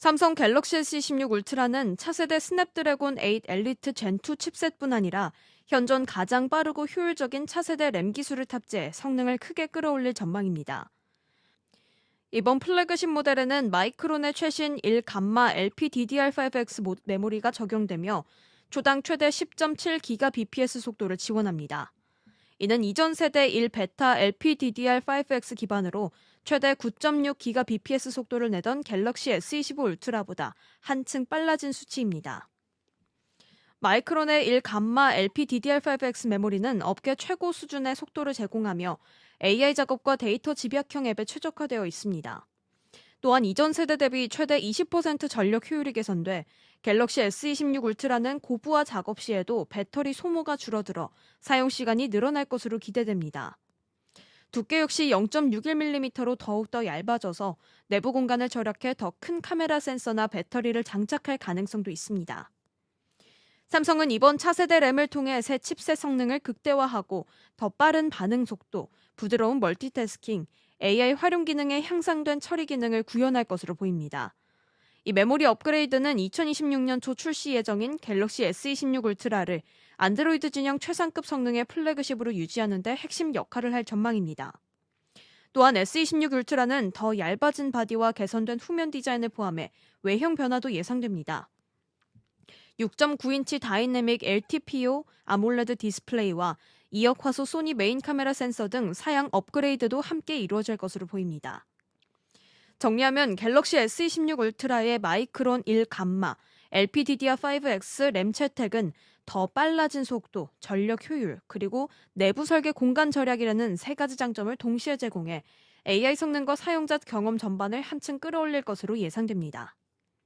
삼성 갤럭시 S26 울트라는 차세대 스냅드래곤 8 엘리트 젠2 칩셋뿐 아니라 현존 가장 빠르고 효율적인 차세대 램 기술을 탑재해 성능을 크게 끌어올릴 전망입니다. 이번 플래그십 모델에는 마이크론의 최신 1감마 LPDDR5X 모- 메모리가 적용되며 초당 최대 10.7GBps 속도를 지원합니다. 이는 이전 세대 1베타 LPDDR5X 기반으로 최대 9.6GBps 속도를 내던 갤럭시 S25 울트라보다 한층 빨라진 수치입니다. 마이크론의 1 감마 LPDDR5X 메모리는 업계 최고 수준의 속도를 제공하며 AI 작업과 데이터 집약형 앱에 최적화되어 있습니다. 또한 이전 세대 대비 최대 20% 전력 효율이 개선돼 갤럭시 S26 울트라는 고부하 작업 시에도 배터리 소모가 줄어들어 사용 시간이 늘어날 것으로 기대됩니다. 두께 역시 0.61mm로 더욱더 얇아져서 내부 공간을 절약해 더 큰 카메라 센서나 배터리를 장착할 가능성도 있습니다. 삼성은 이번 차세대 램을 통해 새 칩셋 성능을 극대화하고 더 빠른 반응 속도, 부드러운 멀티태스킹, AI 활용 기능에 향상된 처리 기능을 구현할 것으로 보입니다. 이 메모리 업그레이드는 2026년 초 출시 예정인 갤럭시 S26 울트라를 안드로이드 진영 최상급 성능의 플래그십으로 유지하는 데 핵심 역할을 할 전망입니다. 또한 S26 울트라는 더 얇아진 바디와 개선된 후면 디자인을 포함해 외형 변화도 예상됩니다. 6.9인치 다이내믹 LTPO 아몰레드 디스플레이와 2억 화소 소니 메인 카메라 센서 등 사양 업그레이드도 함께 이루어질 것으로 보입니다. 정리하면 갤럭시 S26 울트라의 마이크론 1 감마, LPDDR5X 램 채택은 더 빨라진 속도, 전력 효율, 그리고 내부 설계 공간 절약이라는 세 가지 장점을 동시에 제공해 AI 성능과 사용자 경험 전반을 한층 끌어올릴 것으로 예상됩니다.